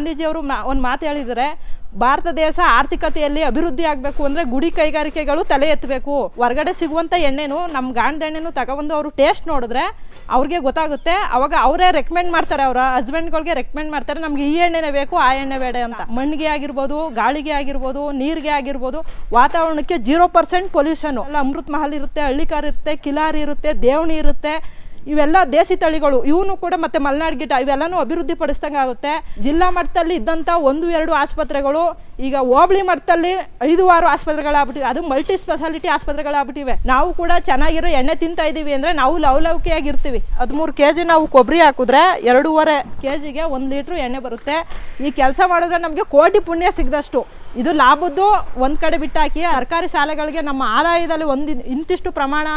ಗಾಂಧೀಜಿಯವರು ಮಾ ಒಂದು ಮಾತು ಹೇಳಿದರೆ, ಭಾರತ ದೇಶ ಆರ್ಥಿಕತೆಯಲ್ಲಿ ಅಭಿವೃದ್ಧಿ ಆಗಬೇಕು ಅಂದರೆ ಗುಡಿ ಕೈಗಾರಿಕೆಗಳು ತಲೆ ಎತ್ತಬೇಕು. ಹೊರಗಡೆ ಸಿಗುವಂಥ ಎಣ್ಣೆನು ನಮ್ಮ ಗಾಣದ ಎಣ್ಣೆನು ತಗೊಬಂದು ಅವರು ಟೇಸ್ಟ್ ನೋಡಿದ್ರೆ ಅವ್ರಿಗೆ ಗೊತ್ತಾಗುತ್ತೆ. ಅವಾಗ ಅವರೇ ರೆಕಮೆಂಡ್ ಮಾಡ್ತಾರೆ ಅವರ ಹಸ್ಬೆಂಡ್ಗಳಿಗೆ ರೆಕಮೆಂಡ್ ಮಾಡ್ತಾರೆ, ನಮಗೆ ಈ ಎಣ್ಣೆನೇ ಬೇಕು, ಆ ಎಣ್ಣೆ ಬೇಡ ಅಂತ. ಮಣ್ಣಿಗೆ ಆಗಿರ್ಬೋದು, ಗಾಳಿಗೆ ಆಗಿರ್ಬೋದು, ನೀರಿಗೆ ಆಗಿರ್ಬೋದು, ವಾತಾವರಣಕ್ಕೆ ಜೀರೋ ಪರ್ಸೆಂಟ್ ಪೊಲ್ಯೂಷನು ಅಲ್ಲ, ಅಮೃತ್ ಮಹಲ್ ಇರುತ್ತೆ, ಹಳ್ಳಿಕಾರ್ ಇರುತ್ತೆ, ಕಿಲಾರಿ ಇರುತ್ತೆ ದೇವಣಿ ಇರುತ್ತೆ. ಇವೆಲ್ಲ ದೇಸಿ ತಳಿಗಳು. ಇವನು ಕೂಡ ಮತ್ತೆ ಮಲ್ನಾಡ್ ಗಿಡ, ಇವೆಲ್ಲನೂ ಅಭಿವೃದ್ಧಿ ಪಡಿಸ್ದಂಗೆ ಆಗುತ್ತೆ. ಜಿಲ್ಲಾ ಮಟ್ಟದಲ್ಲಿ ಇದ್ದಂಥ ಒಂದು, ಎರಡು ಆಸ್ಪತ್ರೆಗಳು, ಈಗ ಹೋಬಳಿ ಮಟ್ಟದಲ್ಲಿ ಐದು, ಆರು ಆಸ್ಪತ್ರೆಗಳಾಗ್ಬಿಟ್ಟಿವೆ. ಅದು ಮಲ್ಟಿ ಸ್ಪೆಷಾಲಿಟಿ ಆಸ್ಪತ್ರೆಗಳಾಗ್ಬಿಟ್ಟಿವೆ. ನಾವು ಕೂಡ ಚೆನ್ನಾಗಿರೋ ಎಣ್ಣೆ ತಿಂತಾ ಇದೀವಿ ಅಂದರೆ ನಾವು ಲವಲವಿಕೆಯಾಗಿರ್ತೀವಿ. ಹದಿಮೂರು ಕೆ ಜಿ ನಾವು ಕೊಬ್ಬರಿ ಹಾಕಿದ್ರೆ ಎರಡೂವರೆ ಕೆ ಜಿಗೆ ಒಂದು ಲೀಟ್ರ್ ಎಣ್ಣೆ ಬರುತ್ತೆ. ಈ ಕೆಲಸ ಮಾಡಿದ್ರೆ ನಮಗೆ ಕೋಟಿ ಪುಣ್ಯ ಸಿಗದಷ್ಟು. ಇದು ಲಾಭದ್ದು ಒಂದು ಕಡೆ ಬಿಟ್ಟಾಕಿ ಸರ್ಕಾರಿ ಶಾಲೆಗಳಿಗೆ ನಮ್ಮ ಆದಾಯದಲ್ಲಿ ಒಂದು ಇಂತಿಷ್ಟು ಪ್ರಮಾಣ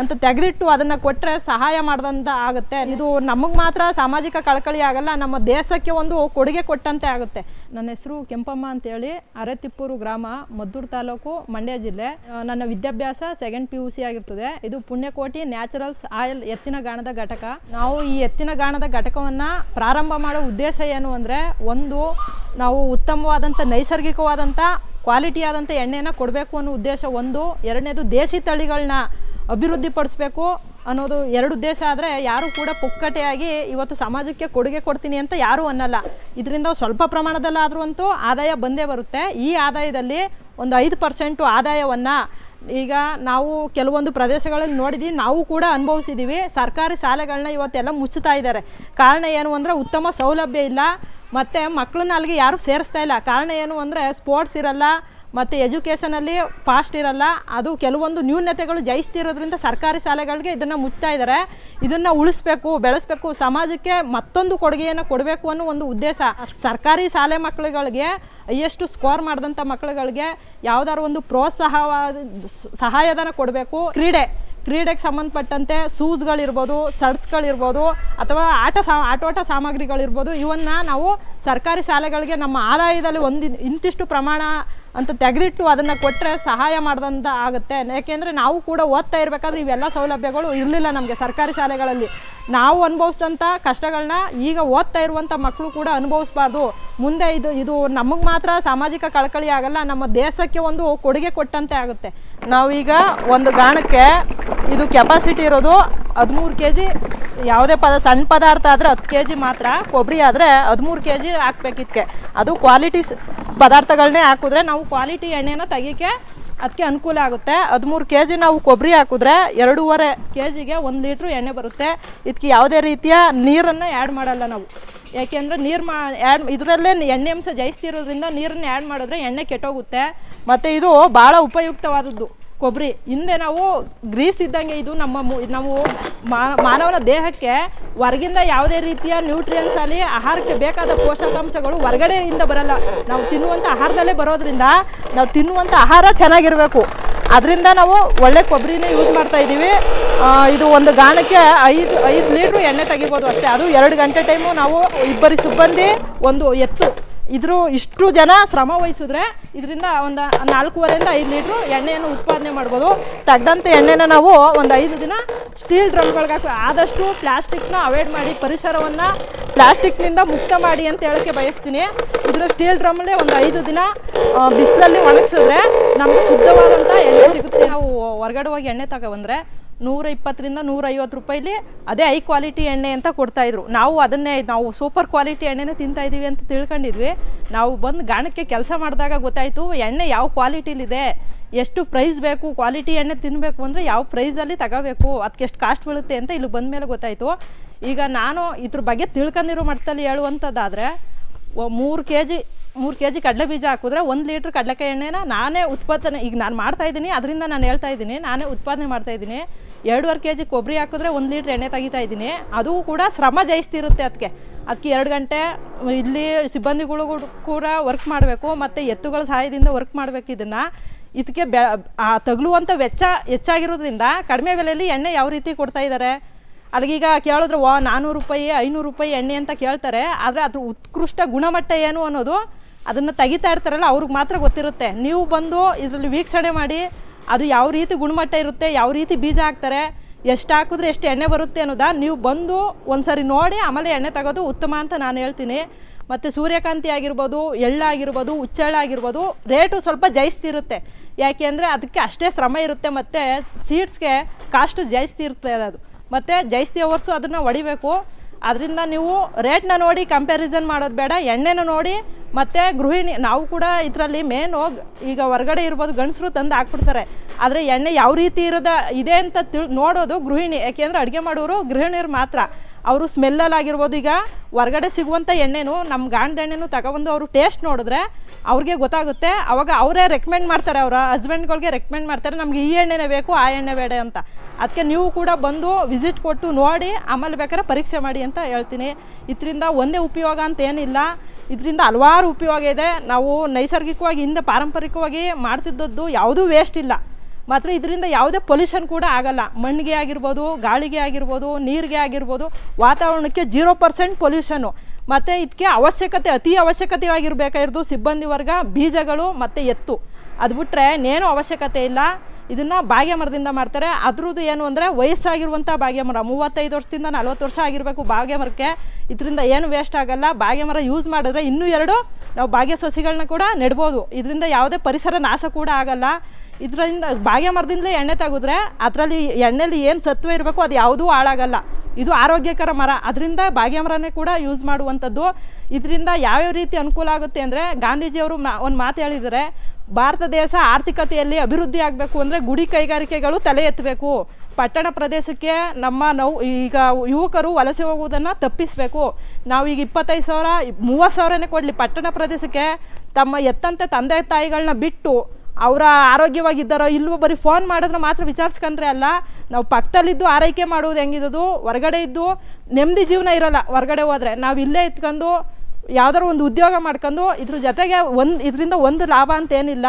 ಅಂತ ತೆಗೆದಿಟ್ಟು ಅದನ್ನು ಕೊಟ್ಟರೆ ಸಹಾಯ ಮಾಡ್ದಂತ ಆಗುತ್ತೆ. ಇದು ನಮಗೆ ಮಾತ್ರ ಸಾಮಾಜಿಕ ಕಳಕಳಿ ಆಗಲ್ಲ, ನಮ್ಮ ದೇಶಕ್ಕೆ ಒಂದು ಕೊಡುಗೆ ಕೊಟ್ಟಂತೆ ಆಗುತ್ತೆ. ನನ್ನ ಹೆಸರು ಕೆಂಪಮ್ಮ ಅಂತೇಳಿ, ಅರೆತಿಪ್ಪೂರು ಗ್ರಾಮ, ಮದ್ದೂರು ತಾಲೂಕು, ಮಂಡ್ಯ ಜಿಲ್ಲೆ. ನನ್ನ ವಿದ್ಯಾಭ್ಯಾಸ ಸೆಕೆಂಡ್ ಪಿ ಯು ಸಿ ಆಗಿರ್ತದೆ. ಇದು ಪುಣ್ಯಕೋಟಿ ನ್ಯಾಚುರಲ್ಸ್ ಆಯಿಲ್ ಎತ್ತಿನ ಗಾಣದ ಘಟಕ. ನಾವು ಈ ಎತ್ತಿನ ಗಾಣದ ಘಟಕವನ್ನು ಪ್ರಾರಂಭ ಮಾಡೋ ಉದ್ದೇಶ ಏನು ಅಂದರೆ, ಒಂದು, ನಾವು ಉತ್ತಮವಾದಂಥ ನೈಸರ್ಗಿಕವಾದಂಥ ಕ್ವಾಲಿಟಿಯಾದಂಥ ಎಣ್ಣೆನ ಕೊಡಬೇಕು ಅನ್ನೋ ಉದ್ದೇಶ. ಒಂದು, ಎರಡನೇದು ದೇಶಿ ತಳಿಗಳನ್ನ ಅಭಿವೃದ್ಧಿ ಪಡಿಸ್ಬೇಕು ಅನ್ನೋದು ಎರಡು ಉದ್ದೇಶ ಆದರೆ ಯಾರು ಕೂಡ ಪುಕ್ಕಟೆಯಾಗಿ ಇವತ್ತು ಸಮಾಜಕ್ಕೆ ಕೊಡುಗೆ ಕೊಡ್ತೀನಿ ಅಂತ ಯಾರೂ ಅನ್ನಲ್ಲ. ಇದರಿಂದ ಸ್ವಲ್ಪ ಪ್ರಮಾಣದಲ್ಲಾದರೂ ಅಂತೂ ಆದಾಯ ಬಂದೇ ಬರುತ್ತೆ. ಈ ಆದಾಯದಲ್ಲಿ ಒಂದು ಐದು ಪರ್ಸೆಂಟು ಆದಾಯವನ್ನು ಈಗ ನಾವು ಕೆಲವೊಂದು ಪ್ರದೇಶಗಳಲ್ಲಿ ನೋಡಿದ್ವಿ, ನಾವು ಕೂಡ ಅನುಭವಿಸಿದ್ದೀವಿ ಸರ್ಕಾರಿ ಶಾಲೆಗಳನ್ನ ಇವತ್ತೆಲ್ಲ ಮುಚ್ಚುತ್ತಾ ಇದ್ದಾರೆ. ಕಾರಣ ಏನು ಅಂದರೆ ಉತ್ತಮ ಸೌಲಭ್ಯ ಇಲ್ಲ. ಮತ್ತು ಮಕ್ಕಳನ್ನ ಅಲ್ಲಿಗೆ ಯಾರೂ ಸೇರಿಸ್ತಾ ಇಲ್ಲ. ಕಾರಣ ಏನು ಅಂದರೆ ಸ್ಪೋರ್ಟ್ಸ್ ಇರಲ್ಲ ಮತ್ತು ಎಜುಕೇಷನಲ್ಲಿ ಫಾಸ್ಟ್ ಇರಲ್ಲ, ಅದು ಕೆಲವೊಂದು ನ್ಯೂನತೆಗಳು ಜಯಿಸ್ತಿರೋದ್ರಿಂದ ಸರ್ಕಾರಿ ಶಾಲೆಗಳಿಗೆ ಇದನ್ನು ಮುಚ್ತಾ ಇದ್ದಾರೆ ಇದನ್ನು ಉಳಿಸ್ಬೇಕು, ಬೆಳೆಸ್ಬೇಕು, ಸಮಾಜಕ್ಕೆ ಮತ್ತೊಂದು ಕೊಡುಗೆಯನ್ನು ಕೊಡಬೇಕು ಅನ್ನೋ ಒಂದು ಉದ್ದೇಶ. ಸರ್ಕಾರಿ ಶಾಲೆ ಮಕ್ಕಳುಗಳಿಗೆ ಎಷ್ಟು ಸ್ಕೋರ್ ಮಾಡಿದಂಥ ಮಕ್ಕಳುಗಳಿಗೆ ಯಾವ್ದಾದ್ರು ಒಂದು ಪ್ರೋತ್ಸಾಹವಾದ, ಸಹಾಯಧನ ಕೊಡಬೇಕು. ಕ್ರೀಡೆ, ಕ್ರೀಡೆಗೆ ಸಂಬಂಧಪಟ್ಟಂತೆ ಶೂಸ್ಗಳಿರ್ಬೋದು ಸರ್ಟ್ಸ್ಗಳಿರ್ಬೋದು ಅಥವಾ ಆಟ ಸಾ, ಆಟೋಟ ಸಾಮಗ್ರಿಗಳಿರ್ಬೋದು, ಇವನ್ನು ನಾವು ಸರ್ಕಾರಿ ಶಾಲೆಗಳಿಗೆ ನಮ್ಮ ಆದಾಯದಲ್ಲಿ ಒಂದು ಇಂತಿಷ್ಟು ಪ್ರಮಾಣ ಅಂತ ತೆಗೆದಿಟ್ಟು ಅದನ್ನು ಕೊಟ್ಟರೆ ಸಹಾಯ ಮಾಡ್ದಂತ ಆಗುತ್ತೆ. ಯಾಕೆಂದರೆ ನಾವು ಕೂಡ ಓದ್ತಾ ಇರಬೇಕಾದ್ರೆ ಇವೆಲ್ಲ ಸೌಲಭ್ಯಗಳು ಇರಲಿಲ್ಲ ನಮಗೆ ಸರ್ಕಾರಿ ಶಾಲೆಗಳಲ್ಲಿ. ನಾವು ಅನುಭವಿಸಿದಂಥ ಕಷ್ಟಗಳನ್ನ ಈಗ ಓದ್ತಾ ಇರುವಂಥ ಮಕ್ಕಳು ಕೂಡ ಅನುಭವಿಸ್ಬಾರ್ದು. ಮುಂದೆ ಇದು ಇದು ನಮಗೆ ಮಾತ್ರ ಸಾಮಾಜಿಕ ಕಳಕಳಿ ಆಗಲ್ಲ, ನಮ್ಮ ದೇಶಕ್ಕೆ ಒಂದು ಕೊಡುಗೆ ಕೊಟ್ಟಂತೆ ಆಗುತ್ತೆ. ನಾವೀಗ ಒಂದು ಗಾಣಕ್ಕೆ ಇದು ಕೆಪಾಸಿಟಿ ಇರೋದು ಹದಿಮೂರು ಕೆ ಜಿ ಯಾವುದೇ ಪದ, ಸಣ್ಣ ಪದಾರ್ಥ ಆದರೆ ಹತ್ತು ಕೆ ಜಿ ಮಾತ್ರ, ಕೊಬ್ಬರಿ ಆದರೆ ಹದಿಮೂರು ಕೆ ಜಿ ಹಾಕ್ಬೇಕಿದ್ಕೆ ಅದು ಕ್ವಾಲಿಟಿ ಪದಾರ್ಥಗಳನ್ನೇ ಹಾಕಿದ್ರೆ ನಾವು ಕ್ವಾಲಿಟಿ ಎಣ್ಣೆನ ತೆಗಿಯೋಕ್ಕೆ ಅದಕ್ಕೆ ಅನುಕೂಲ ಆಗುತ್ತೆ. ಹದಿಮೂರು ಕೆ ಜಿ ನಾವು ಕೊಬ್ಬರಿ ಹಾಕಿದ್ರೆ ಎರಡೂವರೆ ಕೆ ಜಿಗೆ ಒಂದು ಲೀಟ್ರ್ ಎಣ್ಣೆ ಬರುತ್ತೆ. ಇದಕ್ಕೆ ಯಾವುದೇ ರೀತಿಯ ನೀರನ್ನು ಆ್ಯಡ್ ಮಾಡಲ್ಲ ನಾವು. ಯಾಕೆಂದರೆ ನೀರು ಮಾ ಆ್ಯಡ್ ಇದರಲ್ಲೇ ಎಣ್ಣೆ ಅಂಶ ಜಾಸ್ತಿರೋದ್ರಿಂದ ನೀರನ್ನು ಆ್ಯಡ್ ಮಾಡಿದ್ರೆ ಎಣ್ಣೆ ಕೆಟ್ಟೋಗುತ್ತೆ. ಮತ್ತು ಇದು ಭಾಳ ಉಪಯುಕ್ತವಾದದ್ದು. ಕೊಬ್ಬರಿ ಹಿಂದೆ ನಾವು ಗ್ರೀಸ್ ಇದ್ದಂಗೆ ಇದು ನಮ್ಮ ಮು- ನಾವು ಮಾನವನ ದೇಹಕ್ಕೆ ಹೊರಗಿಂದ ಯಾವುದೇ ರೀತಿಯ ನ್ಯೂಟ್ರಿಯನ್ಸ್ ಆಗಲಿ ಆಹಾರಕ್ಕೆ ಬೇಕಾದ ಪೋಷಕಾಂಶಗಳು ಹೊರಗಡೆಯಿಂದ ಬರಲ್ಲ. ನಾವು ತಿನ್ನುವಂಥ ಆಹಾರದಲ್ಲೇ ಬರೋದ್ರಿಂದ ನಾವು ತಿನ್ನುವಂಥ ಆಹಾರ ಚೆನ್ನಾಗಿರಬೇಕು. ಅದರಿಂದ ನಾವು ಒಳ್ಳೆ ಕೊಬ್ಬರಿನೇ ಯೂಸ್ ಮಾಡ್ತಾ ಇದ್ದೀವಿ. ಇದು ಒಂದು ಗಾಣಕ್ಕೆ ಐದು ಐದು ಲೀಟ್ರು ಎಣ್ಣೆ ತೆಗಿಬೋದು ಅಷ್ಟೇ. ಅದು ಎರಡು ಗಂಟೆ ಟೈಮು ನಾವು ಇಬ್ಬರಿ ಸಿಬ್ಬಂದಿ ಒಂದು ಎತ್ತು. ಇದ್ರ ಇಷ್ಟು ಜನ ಶ್ರಮ ವಹಿಸಿದ್ರೆ ಇದರಿಂದ ಒಂದು ನಾಲ್ಕೂವರೆಯಿಂದ ಐದು ಲೀಟ್ರು ಎಣ್ಣೆಯನ್ನು ಉತ್ಪಾದನೆ ಮಾಡ್ಬೋದು. ತೆಗ್ದಂಥ ಎಣ್ಣೆನ ನಾವು ಒಂದು ಐದು ದಿನ ಸ್ಟೀಲ್ ಡ್ರಮ್ಗಳಿಗೆ ಹಾಕಿ ಆದಷ್ಟು ಪ್ಲಾಸ್ಟಿಕ್ನ ಅವಾಯ್ಡ್ ಮಾಡಿ ಪರಿಸರವನ್ನು ಪ್ಲಾಸ್ಟಿಕ್ನಿಂದ ಮುಕ್ತ ಮಾಡಿ ಅಂತ ಹೇಳೋಕ್ಕೆ ಬಯಸ್ತೀನಿ. ಇದರ ಸ್ಟೀಲ್ ಡ್ರಮ್ಮಲ್ಲೇ ಒಂದು ಐದು ದಿನ ಬಿಸಿಲಲ್ಲಿ ಒಣಗಿಸಿದ್ರೆ ನಮಗೆ ಶುದ್ಧವಾದಂಥ ಎಣ್ಣೆ ಸಿಗುತ್ತೆ. ನಾವು ಹೊರ್ಗಡೆ ಹೋಗಿ ಎಣ್ಣೆ ತಗೊಬಂದ್ರೆ ನೂರ ಇಪ್ಪತ್ತರಿಂದ ನೂರೈವತ್ತು ರೂಪಾಯಿಲಿ ಅದೇ ಹೈ ಕ್ವಾಲಿಟಿ ಎಣ್ಣೆ ಅಂತ ಕೊಡ್ತಾಯಿದ್ರು ನಾವು ಅದನ್ನೇ, ನಾವು ಸೂಪರ್ ಕ್ವಾಲಿಟಿ ಎಣ್ಣೆನೇ ತಿಂತಾಯಿದ್ದೀವಿ ಅಂತ ತಿಳ್ಕೊಂಡಿದ್ವಿ. ನಾವು ಬಂದು ಗಾಣಕ್ಕೆ ಕೆಲಸ ಮಾಡಿದಾಗ ಗೊತ್ತಾಯಿತು, ಎಣ್ಣೆ ಯಾವ ಕ್ವಾಲಿಟಿಲಿದೆ ಎಷ್ಟು ಪ್ರೈಸ್ ಬೇಕು? ಕ್ವಾಲಿಟಿ ಎಣ್ಣೆ ತಿನ್ನಬೇಕು ಅಂದರೆ ಯಾವ ಪ್ರೈಸಲ್ಲಿ ತಗೋಬೇಕು? ಅದಕ್ಕೆ ಎಷ್ಟು ಕಾಸ್ಟ್ ಬೀಳುತ್ತೆ ಅಂತ ಇಲ್ಲಿ ಬಂದ ಮೇಲೆ ಗೊತ್ತಾಯಿತು. ಈಗ ನಾನು ಇದ್ರ ಬಗ್ಗೆ ತಿಳ್ಕೊಂಡಿರೋ ಮಟ್ಟದಲ್ಲಿ ಹೇಳುವಂಥದ್ದಾದರೆ ಮೂರು ಕೆ ಜಿ ಮೂರು ಕೆ ಜಿ ಕಡಲೆ ಬೀಜ ಹಾಕಿದ್ರೆ ಒಂದು ಲೀಟ್ರ್ ಕಡಲೆಕಾಯಿ ಎಣ್ಣೆನ ನಾನೇ ಉತ್ಪಾದನೆ, ಈಗ ನಾನು ಮಾಡ್ತಾ ಇದ್ದೀನಿ, ಅದರಿಂದ ನಾನು ಹೇಳ್ತಾ ಇದ್ದೀನಿ, ನಾನೇ ಉತ್ಪಾದನೆ ಮಾಡ್ತಾ ಇದ್ದೀನಿ. ಎರಡೂವರೆ ಕೆ ಜಿ ಕೊಬ್ಬರಿ ಹಾಕಿದ್ರೆ ಒಂದು ಲೀಟ್ರ್ ಎಣ್ಣೆ ತೆಗಿತಾ ಇದ್ದೀನಿ. ಅದು ಕೂಡ ಶ್ರಮ ಜಯಿಸ್ತಿರುತ್ತೆ ಅದಕ್ಕೆ ಅದಕ್ಕೆ ಎರಡು ಗಂಟೆ, ಇಲ್ಲಿ ಸಿಬ್ಬಂದಿಗಳು ಕೂಡ ವರ್ಕ್ ಮಾಡಬೇಕು, ಮತ್ತು ಎತ್ತುಗಳ ಸಹಾಯದಿಂದ ವರ್ಕ್ ಮಾಡಬೇಕು ಇದನ್ನು. ಇದಕ್ಕೆ ಬೆ ಆ ತಗಲುವಂಥ ವೆಚ್ಚ ಹೆಚ್ಚಾಗಿರೋದ್ರಿಂದ ಕಡಿಮೆ ಬೆಲೆಯಲ್ಲಿ ಎಣ್ಣೆ ಯಾವ ರೀತಿ ಕೊಡ್ತಾ ಇದ್ದಾರೆ ಅಲ್ಲಿಗೀಗ ಕೇಳಿದ್ರೆ ವಾ ನಾನ್ನೂರು ರೂಪಾಯಿ, ಐನೂರು ರೂಪಾಯಿ ಎಣ್ಣೆ ಅಂತ ಕೇಳ್ತಾರೆ. ಆದರೆ ಅದು ಉತ್ಕೃಷ್ಟ ಗುಣಮಟ್ಟ ಏನು ಅನ್ನೋದು ಅದನ್ನು ತೆಗಿತಾ ಇರ್ತಾರಲ್ಲ, ಅವ್ರಿಗೆ ಮಾತ್ರ ಗೊತ್ತಿರುತ್ತೆ. ನೀವು ಬಂದು ಇದರಲ್ಲಿ ವೀಕ್ಷಣೆ ಮಾಡಿ ಅದು ಯಾವ ರೀತಿ ಗುಣಮಟ್ಟ ಇರುತ್ತೆ, ಯಾವ ರೀತಿ ಬೀಜ ಹಾಕ್ತಾರೆ, ಎಷ್ಟು ಹಾಕಿದ್ರೆ ಎಷ್ಟು ಎಣ್ಣೆ ಬರುತ್ತೆ ಅನ್ನೋದಾ ನೀವು ಬಂದು ಒಂದ್ಸರಿ ನೋಡಿ, ಆಮೇಲೆ ಎಣ್ಣೆ ತಗೋದು ಉತ್ತಮ ಅಂತ ನಾನು ಹೇಳ್ತೀನಿ. ಮತ್ತು ಸೂರ್ಯಕಾಂತಿ ಆಗಿರ್ಬೋದು ಎಳ್ಳಾಗಿರ್ಬೋದು ಹುಚ್ಚೆಳ್ಳಾಗಿರ್ಬೋದು ರೇಟು ಸ್ವಲ್ಪ ಜಾಸ್ತಿ ಇರುತ್ತೆ ಯಾಕೆ ಅಂದರೆ ಅದಕ್ಕೆ ಅಷ್ಟೇ ಶ್ರಮ ಇರುತ್ತೆ, ಮತ್ತು ಸೀಡ್ಸ್ಗೆ ಕಾಸ್ಟ್ ಜಾಸ್ತಿ ಇರುತ್ತೆ ಅದು. ಮತ್ತು ಜಾಸ್ತಿ ಅವರ್ಸು ಅದನ್ನು ಹೊಡಿಬೇಕು. ಅದರಿಂದ ನೀವು ರೇಟ್ನ ನೋಡಿ ಕಂಪ್ಯಾರಿಸನ್ ಮಾಡೋದು ಬೇಡ, ಎಣ್ಣೆನ ನೋಡಿ ಮತ್ತು ಗೃಹಿಣಿ, ನಾವು ಕೂಡ ಇದರಲ್ಲಿ ಮೇನ್ ಹೋಗಿ ಈಗ ಹೊರಗಡೆ ಇರ್ಬೋದು, ಗಂಡಸರು ತಂದು ಹಾಕ್ಬಿಡ್ತಾರೆ. ಆದರೆ ಎಣ್ಣೆ ಯಾವ ರೀತಿ ಇರೋದ, ಇದೆ ಅಂತ ತಿಳ್, ನೋಡೋದು ಗೃಹಿಣಿ. ಯಾಕೆಂದರೆ ಅಡುಗೆ ಮಾಡೋರು ಗೃಹಿಣಿಯರು ಮಾತ್ರ. ಅವರು ಸ್ಮೆಲ್ಲಲ್ಲಿ ಆಗಿರ್ಬೋದು ಈಗ ಹೊರಗಡೆ ಸಿಗುವಂಥ ಎಣ್ಣೆನೂ ನಮ್ಮ ಗಾಣದ ಎಣ್ಣೆನೂ ತಗೊಬಂದು ಅವರು ಟೇಸ್ಟ್ ನೋಡಿದ್ರೆ ಅವ್ರಿಗೆ ಗೊತ್ತಾಗುತ್ತೆ. ಅವಾಗ ಅವರೇ ರೆಕಮೆಂಡ್ ಮಾಡ್ತಾರೆ, ಅವರ ಹಸ್ಬೆಂಡ್ಗಳಿಗೆ ರೆಕಮೆಂಡ್ ಮಾಡ್ತಾರೆ, ನಮ್ಗೆ ಈ ಎಣ್ಣೆನೇ ಬೇಕು, ಆ ಎಣ್ಣೆ ಬೇಡ ಅಂತ. ಅದಕ್ಕೆ ನೀವು ಕೂಡ ಬಂದು ವಿಸಿಟ್ ಕೊಟ್ಟು ನೋಡಿ, ಆಮೇಲೆ ಬೇಕಾದ್ರೆ ಪರೀಕ್ಷೆ ಮಾಡಿ ಅಂತ ಹೇಳ್ತೀನಿ. ಇದರಿಂದ ಒಂದೇ ಉಪಯೋಗ ಅಂತ ಏನಿಲ್ಲ. ಇದರಿಂದ ಹಲವಾರು ಉಪಯೋಗ ಇದೆ ನಾವು ನೈಸರ್ಗಿಕವಾಗಿ ಹಿಂದೆ ಪಾರಂಪರಿಕವಾಗಿ ಮಾಡ್ತಿದ್ದದ್ದು ಯಾವುದೂ ವೇಸ್ಟ್ ಇಲ್ಲ. ಮಾತ್ರ ಇದರಿಂದ ಯಾವುದೇ ಪೊಲ್ಯೂಷನ್ ಕೂಡ ಆಗಲ್ಲ. ಮಣ್ಣಿಗೆ ಆಗಿರ್ಬೋದು, ಗಾಳಿಗೆ ಆಗಿರ್ಬೋದು, ನೀರಿಗೆ ಆಗಿರ್ಬೋದು, ವಾತಾವರಣಕ್ಕೆ ಜೀರೋ ಪರ್ಸೆಂಟ್ ಪೊಲ್ಯೂಷನು ಮತ್ತು ಇದಕ್ಕೆ ಅವಶ್ಯಕತೆ, ಅತಿ ಅವಶ್ಯಕತೆವಾಗಿರಬೇಕಾಗಿರೋದು ಸಿಬ್ಬಂದಿ ವರ್ಗ, ಬೀಜಗಳು ಮತ್ತು ಎತ್ತು. ಅದು ಬಿಟ್ಟರೆ ಇನ್ನೇನು ಅವಶ್ಯಕತೆ ಇಲ್ಲ. ಇದನ್ನು ಭಾಗ್ಯಮರದಿಂದ ಮರದಿಂದ ಮಾಡ್ತಾರೆ. ಅದ್ರದ್ದು ಏನು ಅಂದರೆ ವಯಸ್ಸಾಗಿರುವಂಥ ಭಾಗ್ಯಮರ. ಮರ ಮೂವತ್ತೈದು ವರ್ಷದಿಂದ ನಲ್ವತ್ತು ವರ್ಷ ಆಗಿರಬೇಕು ಭಾಗ್ಯಮರಕ್ಕೆ. ಮರಕ್ಕೆ ಇದರಿಂದ ಏನು ವೇಸ್ಟ್ ಆಗಲ್ಲ. ಭಾಗ್ಯಮರ ಮರ ಯೂಸ್ ಮಾಡಿದ್ರೆ ಇನ್ನೂ ಎರಡು ನಾವು ಭಾಗ್ಯ ಸಸಿಗಳನ್ನ ಕೂಡ ನೆಡ್ಬೋದು. ಇದರಿಂದ ಯಾವುದೇ ಪರಿಸರ ನಾಶ ಕೂಡ ಆಗಲ್ಲ. ಇದರಿಂದ ಬಾಗೆ ಮರದಿಂದಲೇ ಎಣ್ಣೆ ತೆಗೆದ್ರೆ ಅದರಲ್ಲಿ ಎಣ್ಣೆಲಿ ಏನು ಸತ್ವ ಇರಬೇಕು ಅದು ಯಾವುದೂ ಹಾಳಾಗಲ್ಲ. ಇದು ಆರೋಗ್ಯಕರ ಮರ. ಅದರಿಂದ ಬಾಗೆ ಮರನೇ ಕೂಡ ಯೂಸ್ ಮಾಡುವಂಥದ್ದು. ಇದರಿಂದ ಯಾವ್ಯಾವ ರೀತಿ ಅನುಕೂಲ ಆಗುತ್ತೆ ಅಂದರೆ ಗಾಂಧೀಜಿಯವರು ಮಾ ಒಂದು ಮಾತು ಹೇಳಿದ್ದಾರೆ. ಭಾರತ ದೇಶ ಆರ್ಥಿಕತೆಯಲ್ಲಿ ಅಭಿವೃದ್ಧಿ ಆಗಬೇಕು ಅಂದರೆ ಗುಡಿ ಕೈಗಾರಿಕೆಗಳು ತಲೆ ಎತ್ತಬೇಕು. ಪಟ್ಟಣ ಪ್ರದೇಶಕ್ಕೆ ನಮ್ಮ ನಾವು ಈಗ ಯುವಕರು ವಲಸೆ ಹೋಗುವುದನ್ನು ತಪ್ಪಿಸಬೇಕು. ನಾವು ಈಗ ಇಪ್ಪತ್ತೈದು ಸಾವಿರ, ಮೂವತ್ತು ಸಾವಿರನೇ ಕೊಡಲಿ. ಪಟ್ಟಣ ಪ್ರದೇಶಕ್ಕೆ ತಮ್ಮ ಎತ್ತಂತೆ ತಂದೆ ತಾಯಿಗಳನ್ನ ಬಿಟ್ಟು ಅವರ ಆರೋಗ್ಯವಾಗಿದ್ದಾರೋ ಇಲ್ವೋ ಬರೀ ಫೋನ್ ಮಾಡಿದ್ರೆ ಮಾತ್ರ ವಿಚಾರಿಸ್ಕೊಂಡ್ರೆ ಅಲ್ಲ. ನಾವು ಪಕ್ಕದಲ್ಲಿದ್ದು ಆರೈಕೆ ಮಾಡುವುದು ಹೆಂಗಿದ್ದು? ಹೊರಗಡೆ ಇದ್ದು ನೆಮ್ಮದಿ ಜೀವನ ಇರೋಲ್ಲ. ಹೊರಗಡೆ ಹೋದರೆ ನಾವು ಇಲ್ಲೇ ಇತ್ಕೊಂಡು ಯಾವ್ದಾರು ಒಂದು ಉದ್ಯೋಗ ಮಾಡ್ಕೊಂಡು ಇದ್ರ ಜೊತೆಗೆ ಒಂದು ಇದರಿಂದ ಒಂದು ಲಾಭ ಅಂತ ಏನಿಲ್ಲ,